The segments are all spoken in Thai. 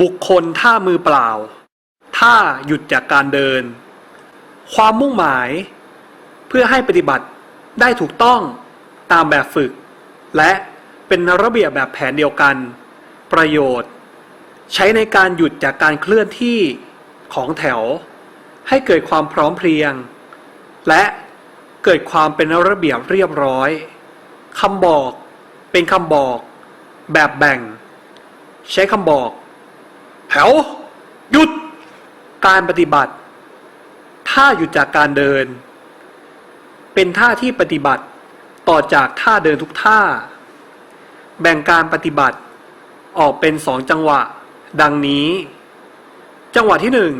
บุคคลท่ามือเปล่าท่าหยุดจากการเดิน ความมุ่งหมายเพื่อให้ปฏิบัติได้ถูกต้องตามแบบฝึก และเป็นระเบียบแบบแผนเดียวกัน ประโยชน์ ใช้ในการหยุดจากการเคลื่อนที่ของแถว ให้เกิดความพร้อมเพรียง และเกิดความเป็นระเบียบเรียบร้อยคำบอกเป็นคำบอก แบบแบ่ง ใช้คำบอก แถว หยุดการปฏิบัติท่าหยุดจากการเดิน เป็นท่าที่ปฏิบัติต่อจากท่าเดินทุกท่า แบ่งการปฏิบัติออกเป็นสองจังหวะ ดังนี้ จังหวะที่หนึ่ง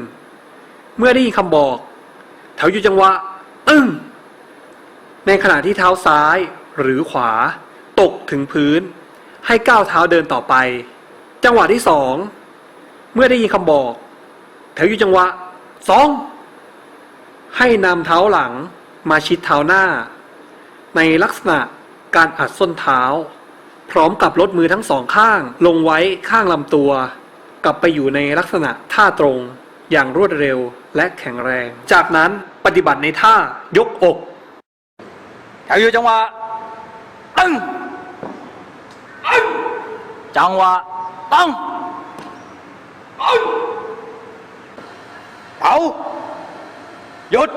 เมื่อได้ยินคำบอก แถวอยู่จังหวะตึ้งในขณะที่เท้าซ้ายหรือขวา ตกถึงพื้น ให้ก้าวเท้าเดินต่อไป จังหวะที่สอง เมื่อได้ยินคำบอก แถวอยู่จังหวะสองให้นำเท้าหลังมาชิดเท้าหน้า ในลักษณะการอัดส้นเท้า พร้อมกับลดมือทั้งสองข้าง ลงไว้ข้างลำตัว กลับไปอยู่ในลักษณะท่าตรงอย่างรวดเร็วและแข็งแรง จากนั้นปฏิบัติในท่ายกอกแถวอยู่จังหวะตึ้งจังหวะตั้งเอา หยุด